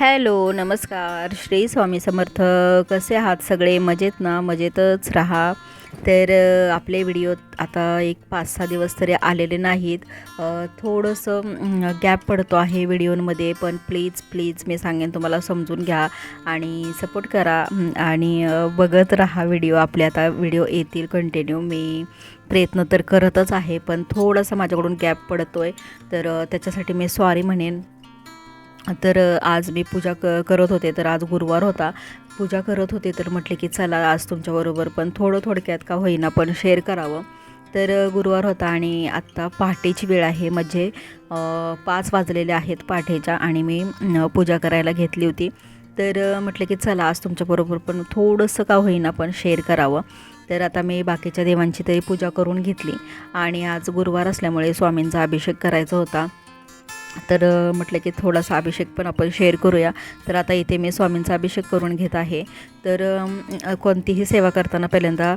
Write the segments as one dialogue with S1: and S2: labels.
S1: Hello नमस्कार. श्री स्वामी समर्थ. कसे आहात सगळे? मजेत ना? मजेतच राहा. तर आपले व्हिडिओ आता एक पाच सहा दिवस तरी आलेले नाहीत. थोडंसं गॅप पडतो आहे व्हिडिओमध्ये पण प्लीज प्लीज मी सांगेन तुम्हाला समजून घ्या आणि सपोर्ट करा. आणि बघत राहा व्हिडिओ. आपले आता व्हिडिओ येतील कंटिन्यू. मी प्रयत्न तर करतच आहे पण थोडंसं माझ्याकडून गॅप पडतो आहे तर त्याच्यासाठी मी सॉरी म्हणेन. तर आज मी पूजा क करत होते तर आज गुरुवार होता. पूजा करत होते तर म्हटले की चला आज तुमच्याबरोबर पण थोडं थोडक्यात का होईना पण शेअर करावं. तर गुरुवार होता आणि आत्ता पहाटेची वेळ आहे. म्हणजे पाच वाजलेले आहेत पहाटेच्या आणि मी पूजा करायला घेतली होती. तर म्हटलं की चला आज तुमच्याबरोबर पण थोडंसं का होईना पण शेअर करावं. तर आता मी बाकीच्या देवांची तरी पूजा करून घेतली. आणि आज गुरुवार असल्यामुळे स्वामींचा अभिषेक करायचा होता. तर म्हटलं की थोडासा अभिषेक पण आपण शेअर करूया. तर आता इथे मी स्वामींचा अभिषेक करून घेत आहे. तर कोणतीही सेवा करताना पहिल्यांदा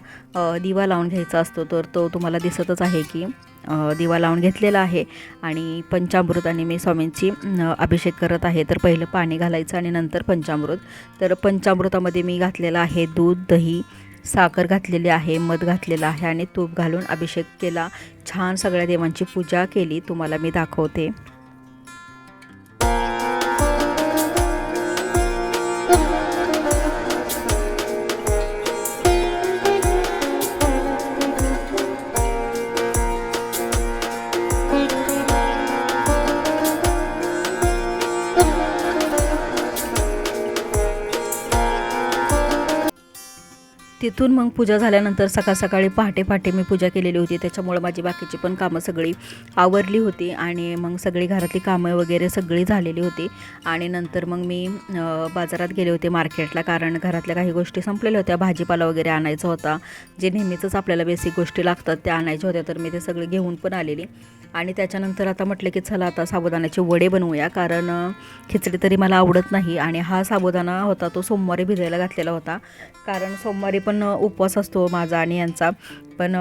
S1: दिवा लावून घ्यायचा असतो तर तो तुम्हाला दिसतच आहे की दिवा लावून घेतलेला आहे आणि पंचामृताने मी स्वामींची अभिषेक करत आहे. तर पहिलं पाणी घालायचं आणि नंतर पंचामृत. तर पंचामृतामध्ये मी घातलेलं आहे दूध दही साखर घातलेली आहे मध घातलेलं आहे आणि तूप घालून अभिषेक केला. छान सगळ्या देवांची पूजा केली. तुम्हाला मी दाखवते. तिथून मग पूजा झाल्यानंतर सकाळ सकाळी पहाटे पहाटे मी पूजा केलेली होती. त्याच्यामुळं माझी बाकीची पण कामं सगळी आवरली होती आणि मग सगळी घरातली कामं वगैरे सगळी झालेली होती. आणि नंतर मग मी बाजारात गेले होते मार्केटला कारण घरातल्या काही गोष्टी संपलेल्या होत्या. भाजीपाला वगैरे आणायचा होता. जे नेहमीचंच आपल्याला बेसिक गोष्टी लागतात त्या आणायच्या होत्या तर मी ते सगळे घेऊन पण आलेली. आणि त्याच्यानंतर आता म्हटलं की चला आता साबुदाण्याचे वडे बनवूया कारण खिचडी तरी मला आवडत नाही. आणि हा साबुदाणा होता तो सोमवारी भिजायला घातलेला होता. कारण सोमवारी पण पण उपवास असतो माझा आणि यांचा. पण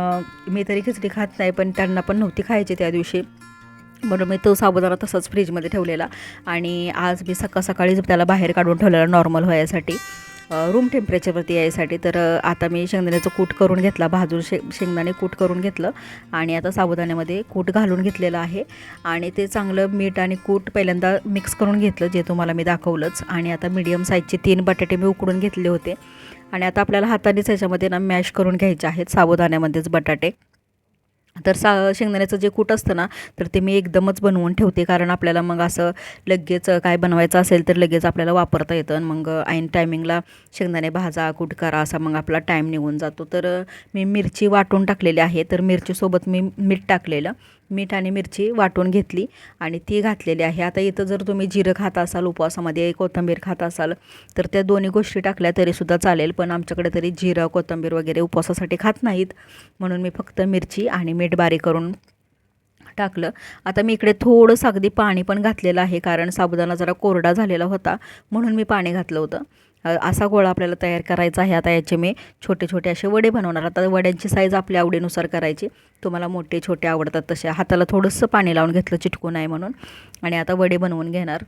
S1: मी तरी खिचडी खात नाही पण त्यांना पण नव्हती खायची त्या दिवशी. म्हणून मी तो साबुदाणा तसाच फ्रीजमध्ये ठेवलेला. आणि आज मी सकाळ सकाळीच त्याला बाहेर काढून ठेवलेला नॉर्मल व्हायसाठी. रूम टेम्परेचरवरती यायसाठी तर आता मी शेंगदाण्याचं कूट करून घेतला भाजून शे शेंगदाणे कूट करून घेतलं आणि आता साबुदाण्यामध्ये कूट घालून घेतलेलं आहे. आणि ते चांगलं मीठ आणि कूट पहिल्यांदा मिक्स करून घेतलं जे तुम्हाला मी दाखवलंच. आणि आता मीडियम साईजचे तीन बटाटे मी उकडून घेतले होते. आणि आता आपल्याला हातानेच ह्याच्यामध्ये ना मॅश करून घ्यायचे आहेत साबुदाण्यामध्येच बटाटे. तर सा शेंगदाण्याचं जे कूट असतं ना तर ते मी एकदमच बनवून ठेवते. कारण आपल्याला मग असं लगेच काय बनवायचं असेल तर लगेच आपल्याला वापरता येतं. आणि मग ऐन टायमिंगला शेंगदाणे भाजा कूट करा असा मग आपला टाईम निघून जातो. तर मी मिरची वाटून टाकलेली आहे. तर मिरचीसोबत मी मीठ टाकलेलं. मीठ आणि मिरची वाटून घेतली आणि ती घातलेली आहे. आता इथं जर तुम्ही जिरं खात असाल उपवासामध्ये कोथिंबीर खात असाल तर त्या दोन्ही गोष्टी टाकल्या तरीसुद्धा चालेल पण आमच्याकडे तरी जिरं कोथिंबीर वगैरे उपवासासाठी खात नाहीत. म्हणून मी फक्त मिरची आणि मीठ बारीक करून टाकलं. आता मी इकडे थोडंसं अगदी पाणी पण घातलेलं आहे कारण साबुदाणा जरा कोरडा झालेला होता म्हणून मी पाणी घातलं होतं. असा गोळा आपल्याला तयार करायचा आहे. आता याचे मी छोटे छोटे असे वडे बनवणार. आता वड्यांची साईज आपल्या आवडीनुसार करायची. तुम्हाला मोठे छोटे आवडतात तसे. हाताला थोडंसं पाणी लावून घेतलं चिटकून आहे म्हणून. आणि आता वडे बनवून घेणार.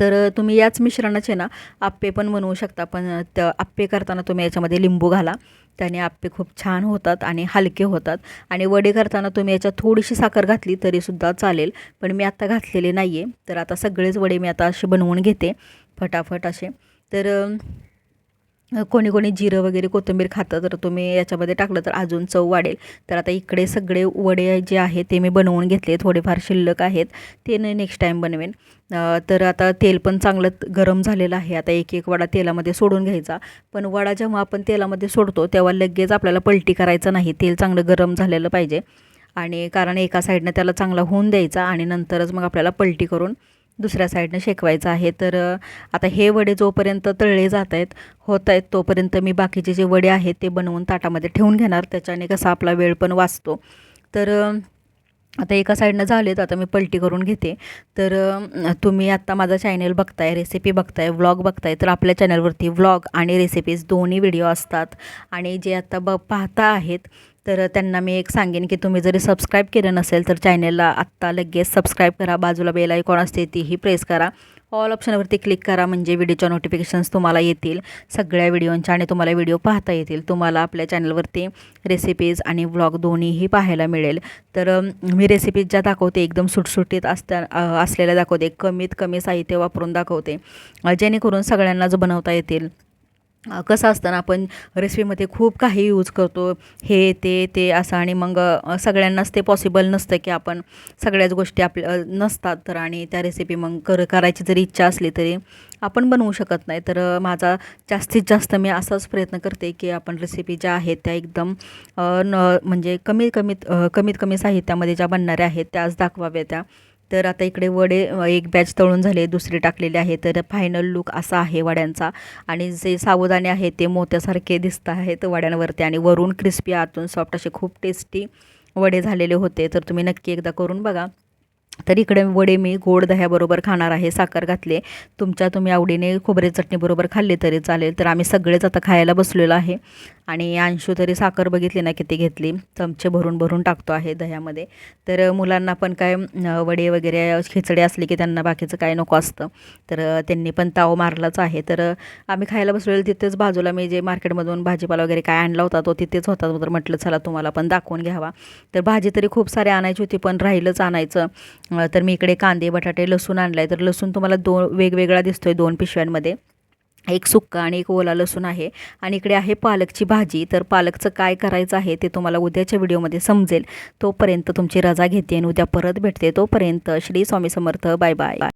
S1: तर तुम्ही याच मिश्रणाचे ना आप्पे पण बनवू शकता. पण त्या आप्पे करताना तुम्ही याच्यामध्ये लिंबू घाला. त्याने आप्पे खूप छान होतात आणि हलके होतात. आणि वडे करताना तुम्ही याच्यात थोडीशी साखर घातली तरीसुद्धा चालेल. पण मी आत्ता घातलेले नाही आहे तर आता सगळेच वडे मी आता असे बनवून घेते. फटाफट असे. तर कोणी कोणी जिरं वगैरे कोथिंबीर खातं तर तुम्ही याच्यामध्ये टाकलं तर अजून चव वाढेल. तर आता इकडे सगळे वडे जे आहेत ते मी बनवून घेतले थोडेफार शिल्लक आहेत ते न नेक्स्ट टाईम बनवेन. तर आता तेल पण चांगलं गरम झालेलं आहे. आता एक एक वडा तेलामध्ये सोडून घ्यायचा. पण वडा जेव्हा आपण तेलामध्ये सोडतो तेव्हा लगेच आपल्याला पलटी करायचं नाही. तेल चांगलं गरम झालेलं पाहिजे. आणि कारण एका साईडनं त्याला चांगला होऊन द्यायचा आणि नंतरच मग आपल्याला पलटी करून दुसऱ्या साईडनं शेकवायचं आहे. तर आता हे वडे जोपर्यंत तळले जात आहेत होत आहेत तोपर्यंत मी बाकीचे जे वडे आहेत ते बनवून ताटामध्ये ठेवून घेणार. त्याच्याने कसा आपला वेळ पण वाचतो. तर आता एका साईडनं झालेत आता मी पलटी करून घेते. तर तुम्ही आत्ता माझा चॅनल बघताय रेसिपी बघताय व्लॉग बघताय तर आपल्या चॅनलवरती व्लॉग आणि रेसिपीज दोन्ही व्हिडिओ असतात. आणि जे आत्ता ब पाहता आहेत तर त्यांना मी एक सांगेन की तुम्ही जरी सबस्क्राईब केलं नसेल तर चॅनलला आत्ता लगेच सबस्क्राईब करा. बाजूला बेल आयकॉन असते तीही प्रेस करा. ऑल ऑप्शनवरती क्लिक करा म्हणजे व्हिडिओच्या नोटिफिकेशन्स तुम्हाला येतील. सगळ्या व्हिडिओंच्या आणि तुम्हाला व्हिडिओ पाहता येतील. तुम्हाला आपल्या चॅनलवरती रेसिपीज आणि व्लॉग दोन्हीही पाहायला मिळेल. तर मी रेसिपीज ज्या दाखवते एकदम सुटसुटीत असत्या असलेल्या दाखवते. कमीत कमी साहित्य वापरून दाखवते. जेणेकरून जेणेकरून सगळ्यांनाच बनवता येतील कसं असतं ना आपण रेसिपीमध्ये खूप काही यूज करतो हे ते ते असं आणि मग सगळ्यांनाच ते पॉसिबल नसतं की आपण सगळ्याच गोष्टी आपल्या नसतात तर आणि त्या रेसिपी मग कर करायची जरी इच्छा असली तरी आपण बनवू शकत नाही. तर माझा जास्तीत जास्त मी असाच प्रयत्न करते की आपण रेसिपी ज्या आहेत त्या एकदम न म्हणजे कमी कमीत कमीत कमी साहित्यामध्ये ज्या बनणाऱ्या आहेत त्याच दाखवाव्या त्या. तर आता इकडे वडे एक बॅच तळून झाले दुसरे टाकलेले आहे तर फायनल लुक असा आहे वड्यांचा. आणि जे साबुदाणे आहेत ते मोत्यासारखे दिसत आहेत वड्यांवरती. आणि वरून क्रिस्पी आतून सॉफ्ट असे खूप टेस्टी वडे झालेले होते. तर तुम्ही नक्की एकदा करून बघा. तर इकडे वडे मी गोड दह्याबरोबर खाणार आहे साखर घातले तुमच्या तुम्ही आवडीने खोबरे चटणीबरोबर खाल्ले तरी चालेल. तर आम्ही सगळेच आता खायला बसलेलो आहे. आणि अंशू तरी साखर बघितली ना किती घेतली. चमचे भरून भरून टाकतो आहे दह्यामध्ये. तर मुलांना पण काय वडे वगैरे खिचडे असले की त्यांना बाकीचं काय नको असतं. तर त्यांनी पण ताव मारलाच आहे. तर आम्ही खायला बसलेलो तिथेच बाजूला मी जे मार्केटमधून भाजीपाला वगैरे काय आणला होता तो तिथेच होता. तर म्हटलं चला तुम्हाला पण दाखवून घ्यावा. तर भाजी तरी खूप सारी आणायची होती पण राहिलंच आणायचं. तर मी इकडे कांदे बटाटे लसूण आणला आहे तर लसूण तुम्हाला दोन वेगवेगळा दिसतोय दोन पिशव्यांमध्ये. एक सुक्का आणि एक ओला लसूण आहे. आणि इकडे आहे पालकची भाजी. तर पालकचं काय करायचं आहे ते तुम्हाला उद्याच्या व्हिडिओमध्ये समजेल. तोपर्यंत तुमची रजा घेते आणि उद्या परत भेटते. तोपर्यंत श्री स्वामी समर्थ. Bye bye.